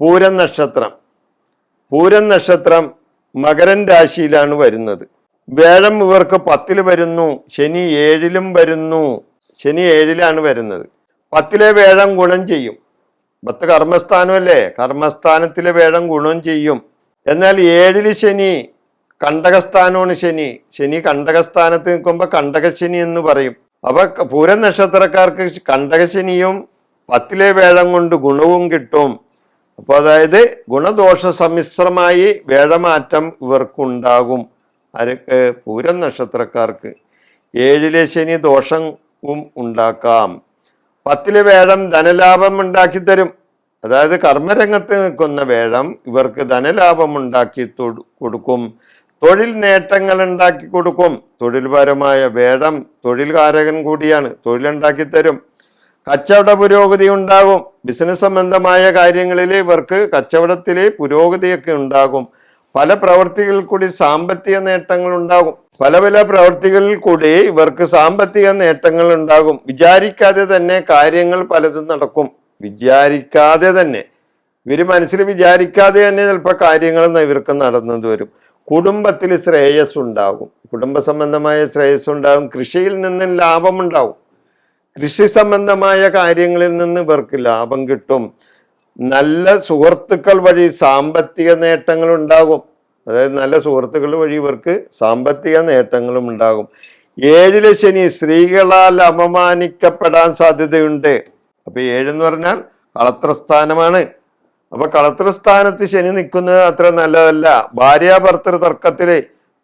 പൂരം നക്ഷത്രം. പൂരം നക്ഷത്രം മകരൻ രാശിയിലാണ് വരുന്നത്. വേഴം ഇവർക്ക് പത്തിൽ വരുന്നു ശനി ഏഴിലും വരുന്നു ശനി ഏഴിലാണ് വരുന്നത്. പത്തിലെ വേഴം ഗുണം ചെയ്യും. പത്ത് കർമ്മസ്ഥാനമല്ലേ കർമ്മസ്ഥാനത്തിലെ വേഴം ഗുണം ചെയ്യും. എന്നാൽ ഏഴിൽ ശനി കണ്ടകസ്ഥാനമാണ് ശനി. ശനി കണ്ടകസ്ഥാനത്ത് നിൽക്കുമ്പോൾ കണ്ടകശനി എന്ന് പറയും. അപ്പൊ പൂരം നക്ഷത്രക്കാർക്ക് കണ്ടകശനിയും പത്തിലെ വേഴം കൊണ്ട് ഗുണവും കിട്ടും. അപ്പോൾ അതായത് ഗുണദോഷ സമ്മിശ്രമായി വേഴമാറ്റം ഇവർക്കുണ്ടാകും ആർക്ക് പൂരം നക്ഷത്രക്കാർക്ക് ഏഴിലെ ശനി ദോഷവും ഉണ്ടാക്കാം. പത്തിലെ വേഴം ധനലാഭം ഉണ്ടാക്കി തരും. അതായത് കർമ്മരംഗത്ത് നിൽക്കുന്ന വേഴം ഇവർക്ക് ധനലാഭം ഉണ്ടാക്കി കൊടുക്കും. തൊഴിൽ നേട്ടങ്ങൾ ഉണ്ടാക്കി കൊടുക്കും. തൊഴിൽപരമായ വേഴം തൊഴിൽകാരകൻ കൂടിയാണ്. തൊഴിലുണ്ടാക്കി തരും. കച്ചവട പുരോഗതി ഉണ്ടാകും. ബിസിനസ് സംബന്ധമായ കാര്യങ്ങളിൽ ഇവർക്ക് കച്ചവടത്തിലെ പുരോഗതിയൊക്കെ ഉണ്ടാകും. പല പ്രവർത്തികളിൽ കൂടി സാമ്പത്തിക നേട്ടങ്ങൾ ഉണ്ടാകും. പല പല പ്രവർത്തികളിൽ കൂടി ഇവർക്ക് സാമ്പത്തിക നേട്ടങ്ങൾ ഉണ്ടാകും. വിചാരിക്കാതെ തന്നെ കാര്യങ്ങൾ പലതും നടക്കും. വിചാരിക്കാതെ തന്നെ. ഇവർ മനസ്സിൽ വിചാരിക്കാതെ തന്നെ ചിലപ്പോൾ കാര്യങ്ങൾ ഇവർക്ക് നടന്നത് വരും. കുടുംബത്തിൽ ശ്രേയസ് ഉണ്ടാകും. കുടുംബ സംബന്ധമായ ശ്രേയസ് ഉണ്ടാകും. കൃഷിയിൽ നിന്നും ലാഭമുണ്ടാവും കൃഷി സംബന്ധമായ കാര്യങ്ങളിൽ നിന്ന് ഇവർക്ക് ലാഭം കിട്ടും. നല്ല സുഹൃത്തുക്കൾ വഴി സാമ്പത്തിക നേട്ടങ്ങൾ ഉണ്ടാകും. അതായത് നല്ല സുഹൃത്തുക്കൾ വഴി ഇവർക്ക് സാമ്പത്തിക നേട്ടങ്ങളും ഉണ്ടാകും. ഏഴിലെ ശനി സ്ത്രീകളാൽ അപമാനിക്കപ്പെടാൻ സാധ്യതയുണ്ട്. അപ്പൊ ഏഴെന്ന് പറഞ്ഞാൽ കളത്രസ്ഥാനമാണ്. അപ്പൊ കളത്രസ്ഥാനത്ത് ശനി നിൽക്കുന്നത് അത്ര നല്ലതല്ല. ഭാര്യാഭർത്തൃ തർക്കത്തിൽ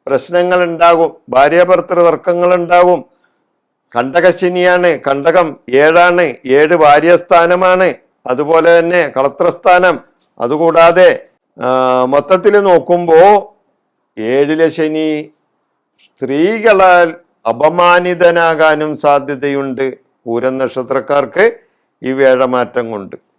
പ്രശ്നങ്ങൾ ഉണ്ടാകും. ഭാര്യാഭർത്തൃ തർക്കങ്ങൾ ഉണ്ടാകും. കണ്ടകശനിയാണ് കണ്ടകം ഏഴാണ് ഏഴ് ഭാര്യസ്ഥാനമാണ് അതുപോലെ തന്നെ കളത്രസ്ഥാനം. അതുകൂടാതെ മൊത്തത്തിൽ നോക്കുമ്പോൾ ഏഴിലെ ശനി സ്ത്രീകളാൽ അപമാനിതനാകാനും സാധ്യതയുണ്ട് പൂരം നക്ഷത്രക്കാർക്ക് ഈ വേഴമാറ്റം കൊണ്ട്.